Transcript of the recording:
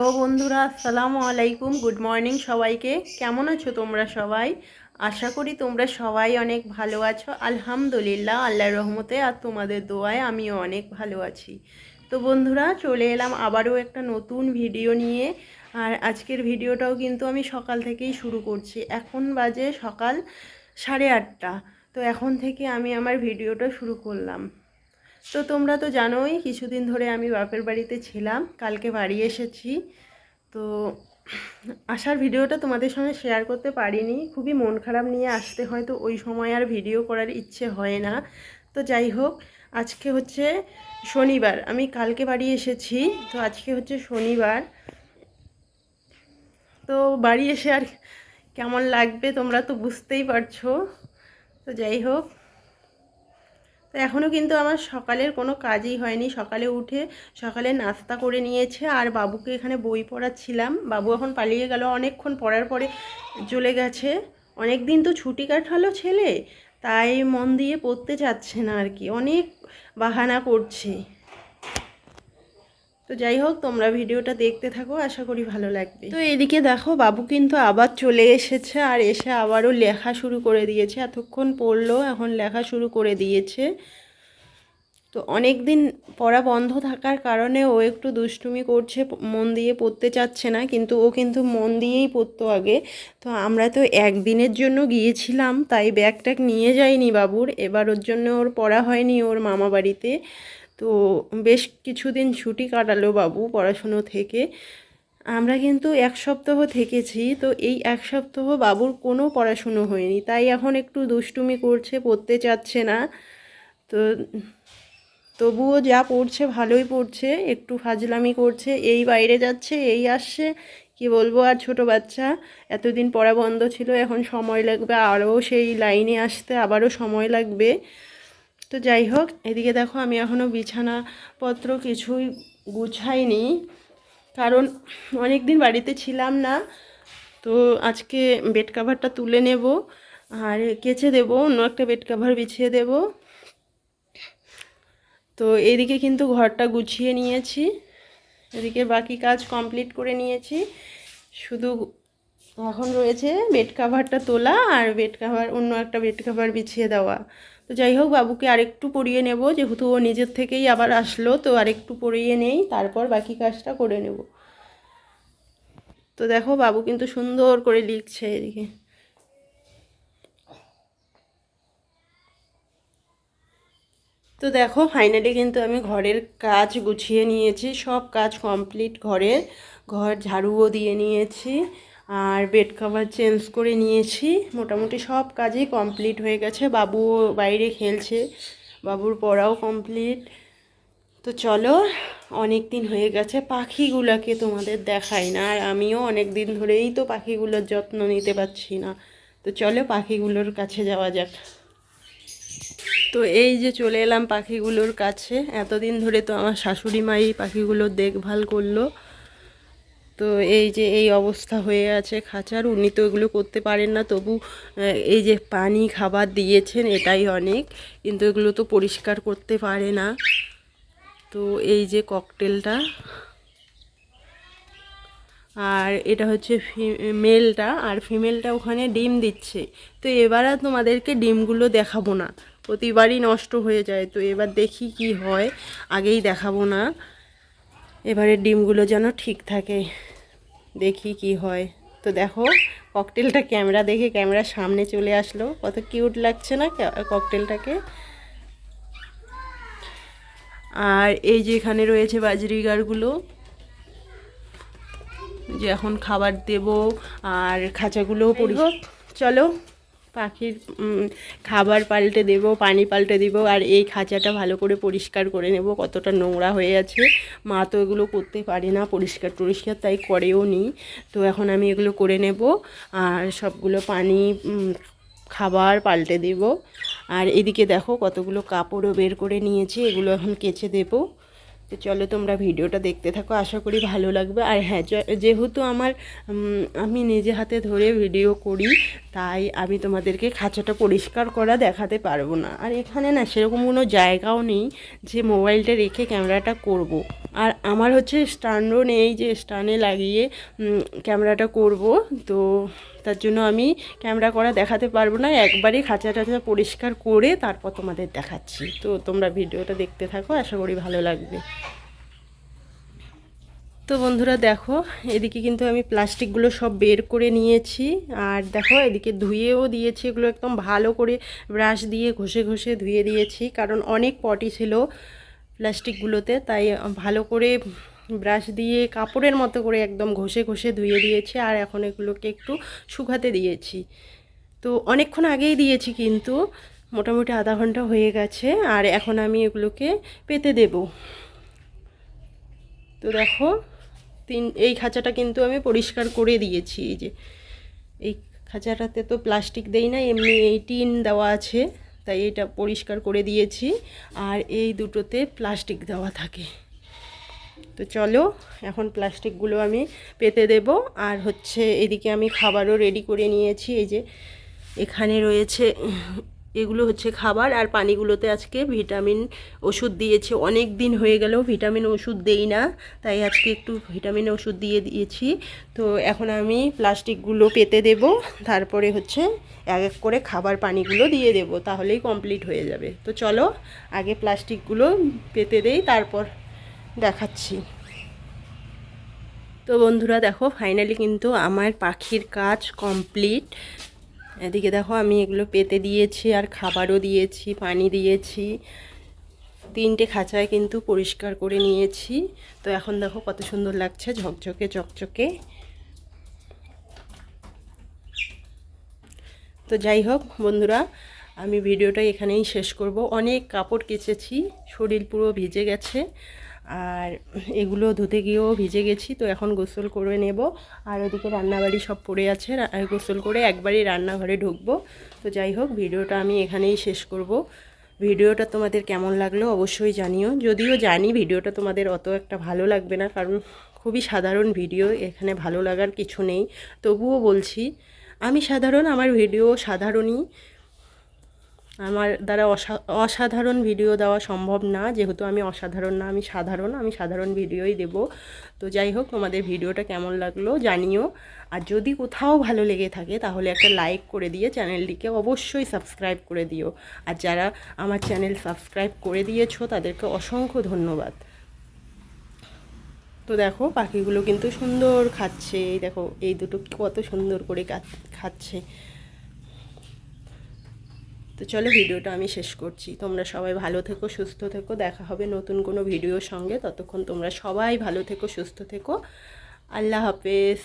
তো বন্ধুরা, আসসালামু আলাইকুম। গুড মর্নিং সবাইকে। কেমন আছো তোমরা সবাই? আশা করি তোমরা সবাই অনেক ভালো আছো। আলহামদুলিল্লাহ, আল্লাহর রহমতে আর তোমাদের দোয়ায় আমিও অনেক ভালো আছি। তো বন্ধুরা, চলে এলাম আবারও একটা নতুন ভিডিও নিয়ে। আর আজকের ভিডিওটাও কিন্তু আমি সকাল থেকেই শুরু করছি। এখন বাজে সকাল সাড়ে আটটা। তো এখন থেকে আমি আমার ভিডিওটা শুরু করলাম। তো তোমরা তো জানোই, কিছুদিন ধরে আমি বাপের বাড়িতে ছিলাম, কালকে বাড়ি এসেছি। তো আসার ভিডিওটা তোমাদের সঙ্গে শেয়ার করতে পারিনি, খুবই মন খারাপ নিয়ে আসতে হয়তো ওই সময় আর ভিডিও করার ইচ্ছে হয় না। তো যাই হোক, আজকে হচ্ছে শনিবার, আমি কালকে বাড়ি এসেছি, তো আজকে হচ্ছে শনিবার। তো বাড়ি এসে আর কেমন লাগবে তোমরা তো বুঝতেই পারছ। তো যাই হোক তো এখনও কিন্তু আমার সকালের কোনো কাজই হয়নি। সকালে উঠে সকালে নাস্তা করে নিয়েছে আর বাবুকে এখানে বই পড়াচ্ছিলাম। বাবু এখন পালিয়ে গেল, অনেকক্ষণ পড়ার পরে চলে গেছে। অনেক দিন তো ছুটি কাটালো ছেলে, তাই মন দিয়ে পড়তে চাচ্ছে না আর কি। অনেক বাহানা করছে। তো যাই হোক, তোমরা ভিডিওটা দেখতে থাকো, আশা করি ভালো লাগবে। তো এদিকে দেখো, বাবু কিন্তু আবার চলে এসেছে, আর এসে আবারও লেখা শুরু করে দিয়েছে। এতক্ষণ পড়ল, এখন লেখা শুরু করে দিয়েছে। তো অনেক দিন পড়া বন্ধ থাকার কারণে ও একটু দুষ্টুমি করছে, মন দিয়ে পড়তে চাচ্ছে না, কিন্তু ও কিন্তু মন দিয়েই পড়তো আগে। তো আমরা তো একদিনের জন্য গিয়েছিলাম, তাই ব্যাগ ট্যাগ নিয়ে যাইনি বাবুর। এবার ওর জন্য ওর পড়া হয়নি ওর মামা বাড়িতে তো বেশ কিছুদিন ছুটি কাটালো বাবু পড়াশুনো থেকে। আমরা কিন্তু এক সপ্তাহ থেকেছি, তো এই এক সপ্তাহ বাবুর কোনো পড়াশুনো হয়নি। তাই এখন একটু দুষ্টুমি করছে, পড়তে চাচ্ছে না। তো তবুও যা পড়ছে ভালোই পড়ছে, একটু ফাজলামি করছে, এই বাইরে যাচ্ছে, এই আসছে, কি বলব আর ছোট বাচ্চা। এতদিন পড়া বন্ধ ছিল, এখন সময় লাগবে আরও সেই লাইনে আসতে, আবারও সময় লাগবে। তো যাই হোক, এদিকে দেখো আমি এখনও বিছানাপত্র কিছুই গুছাইনি। কারণ অনেক দিন বাড়িতে ছিলাম না, তো আজকে বেড কাভারটা তুলে নেব আর কেচে দেবো, অন্য একটা বেড কাভার বিছিয়ে দেব। তো এদিকে কিন্তু ঘরটা গুছিয়ে নিয়েছি, এদিকে বাকি কাজ কমপ্লিট করে নিয়েছি। শুধু এখন রয়েছে বেড কাভারটা তোলা আর বেড কাভার অন্য একটা বেড কাভার বিছিয়ে দেওয়া। তো যাই হোক, বাবুকে আরেকটু পরিয়ে নেব। যেহেতু ও নিজের থেকেই আবার আসলো, তো আরেকটু পরিয়ে নেই, তারপর বাকি কাজটা করে নেব। তো দেখো, বাবু কিন্তু সুন্দর করে লিখছে এদিকে। তো দেখো ফাইনালি কিন্তু আমি ঘরের কাজ গুছিয়ে নিয়েছি, সব কাজ কমপ্লিট ঘরের ঘর ঝাড়ুও দিয়ে নিয়েছি। আর বেড কভার চেঞ্জ করে নিয়েছি। মোটামুটি সব কাজই কমপ্লিট হয়ে গেছে। বাবুও বাইরে খেলছে, বাবুর পড়াও কমপ্লিট তো চলো অনেক দিন হয়ে গেছে, পাখিগুলোকে তোমাদের দেখাই না। আর আমিও অনেক দিন ধরেই তো পাখিগুলোর যত্ন নিতে পারছি না। তো চলো পাখিগুলোর কাছে যাওয়া যাক। তো এই যে চলে এলাম পাখিগুলোর কাছে। এতদিন ধরে তো আমার শাশুড়ি মাই পাখিগুলোর দেখভাল করল। তো এই যে এই অবস্থা হয়ে আছে খাঁচার, উনি তো এগুলো করতে পারেন না, তবু এই যে পানি, খাবার দিয়েছেন, এটাই অনেক, কিন্তু এগুলো তো পরিষ্কার করতে পারে না। তো এই যে ককটেলটা, আর এটা হচ্ছে মেলটা, আর ফিমেলটা ওখানে ডিম দিচ্ছে। তো এবার আর তোমাদেরকে ডিমগুলো দেখাবো না, প্রতিবারই নষ্ট হয়ে যায়, তো এবার দেখি কি হয়, আগেই দেখাবো না। এবারে ডিমগুলো যেন ঠিক থাকে। দেখি কি হয়। তো দেখো ককটেলটা ক্যামেরা দেখে ক্যামেরার সামনে চলে আসলো। কত কিউট লাগছে না ককটেলটাকে আর এই যে এখানে রয়েছে বাজরিগারগুলো। যে এখন খাবার দেব আর খাঁচাগুলোও পরি চলো। পাখির খাবার পাল্টে দেব, পানি পাল্টে দেব, আর এই খাঁচাটা ভালো করে পরিষ্কার করে নেব, কতটা নোংরা হয়ে আছে। মা তো এগুলো করতে পারে না পরিষ্কার টরিষ্কার, তাই করেও নি। তো এখন আমি এগুলো করে নেব, আর সবগুলো পানি খাবার পাল্টে দেব। আর এদিকে দেখো কতগুলো কাপড়ও বের করে নিয়েছি, এগুলো এখন কেচে দেব। তো চলো তোমরা ভিডিওটা দেখতে থাকো, আশা করি ভালো লাগবে। আর হ্যাঁ যেহেতু আমার আমি নিজে হাতে ধরে ভিডিও করি তাই আমি তোমাদেরকে খাঁচাটা পরিষ্কার করা দেখাতে পারব না। আর এখানে না সেরকম কোনো জায়গাও নেই যে মোবাইলটা রেখে ক্যামেরাটা করব। আর আমার হচ্ছে স্ট্যান্ডও নেই যে স্ট্যান্ডে লাগিয়ে ক্যামেরাটা করব। তো তার জন্য আমি ক্যামেরা করা দেখাতে পারব না। একবারে খাঁচা টাচা পরিষ্কার করে তারপর তোমাদের দেখাচ্ছি। তো তোমরা ভিডিওটা দেখতে থাকো, আশা করি ভালো লাগবে। তো বন্ধুরা দেখো, এদিকে কিন্তু আমি প্লাস্টিকগুলো সব বের করে নিয়েছি। আর দেখো, এদিকে ধুয়েও দিয়েছি, এগুলো একদম ভালো করে ব্রাশ দিয়ে ঘষে ঘষে ধুয়ে দিয়েছি, কারণ অনেক পটি ছিল প্লাস্টিকগুলোতে, তাই ভালো করে ব্রাশ দিয়ে কাপড়ের মতো করে একদম ঘষে ঘষে ধুয়ে দিয়েছি, আর এখন এগুলোকে একটু শুকাতে দিয়েছি। তো অনেকক্ষণ আগেই দিয়েছি কিন্তু, মোটামুটি আধা ঘণ্টা হয়ে গেছে, আর এখন আমি এগুলোকে পেতে দেবো। তো দেখো তিন, এই খাঁচাটা কিন্তু আমি পরিষ্কার করে দিয়েছি, এই যে। এই খাঁচাটাতে তো প্লাস্টিক দেই না, এমনি এই টিন দেওয়া আছে, তাই এটা পরিষ্কার করে দিয়েছি, আর এই দুটোতে প্লাস্টিক দেওয়া থাকে। তো চলো, এখন প্লাস্টিকগুলো আমি পেতে দেব, আর হচ্ছে এদিকে আমি খাবারও রেডি করে নিয়েছি, এই যে এখানে রয়েছে এগুলো হচ্ছে খাবার আর পানিগুলোতে আজকে ভিটামিন ওষুধ দিয়েছে। অনেক দিন হয়ে গেল ভিটামিন ওষুধ দেই না, তাই আজকে একটু ভিটামিন ওষুধ দিয়ে দিয়েছি। তো এখন আমি প্লাস্টিকগুলো পেতে দেব, তারপরে হচ্ছে এক এক করে খাবার পানিগুলো দিয়ে দেব, তাহলেই কমপ্লিট হয়ে যাবে। তো চলো, আগে প্লাস্টিকগুলো পেতে দেই, তারপর দেখাচ্ছি। তো বন্ধুরা দেখো, ফাইনালি কিন্তু আমার পাখির কাজ কমপ্লিট। এদিকে দেখো আমি এগুলো পেতে দিয়েছি আর খাবারও দিয়েছি, পানি দিয়েছি। তিনটে খাঁচায় কিন্তু পরিষ্কার করে নিয়েছি। তো এখন দেখো কত সুন্দর লাগছে, ঝকঝকে, চকচকে। তো যাই হোক বন্ধুরা, আমি ভিডিওটা এখানেই শেষ করব। অনেক কাপড় কেচেছি, শরীর পুরো ভিজে গেছে। আর এগুলো ধুতে গিয়েও ভিজে গেছি, তো এখন গোসল করে নেব। আর ওদিকে রান্নাবাড়ি সব পড়ে আছে গোসল করে একবারই রান্নাঘরে ঢুকবো। তো যাই হোক, ভিডিওটা আমি এখানেই শেষ করব। ভিডিওটা তোমাদের কেমন লাগল অবশ্যই জানিও। যদিও জানি ভিডিওটা তোমাদের অত একটা ভালো লাগবে না, কারণ খুবই সাধারণ ভিডিও, এখানে ভালো লাগার কিছু নেই। তবুও বলছি, আমি সাধারণ, আমার ভিডিও সাধারণই। আমার দ্বারা অসা, অসাধারণ ভিডিও দেওয়া সম্ভব না। যেহেতু আমি অসাধারণ না, আমি সাধারণ আমি সাধারণ ভিডিওই দেব। তো যাই হোক, তোমাদের ভিডিওটা কেমন লাগল জানিও। আর যদি কোথাও ভালো লেগে থাকে, তাহলে একটা লাইক করে দিয়ে চ্যানেলটিকে অবশ্যই সাবস্ক্রাইব করে দিও। আর যারা আমার চ্যানেল সাবস্ক্রাইব করে দিয়েছ, তাদেরকে অসংখ্য ধন্যবাদ। তো দেখো, পাখিগুলো কিন্তু সুন্দর খাচ্ছে। এই দেখো, এই দুটো কত সুন্দর করে খাচ্ছে। তো চলো ভিডিওটা আমি শেষ করছি। তোমরা সবাই ভালো থেকো, সুস্থ থেকো, দেখা হবে নতুন কোনো ভিডিওর সঙ্গে। ততক্ষণ তোমরা সবাই ভালো থেকো, সুস্থ থেকো। আল্লাহ হাফেজ।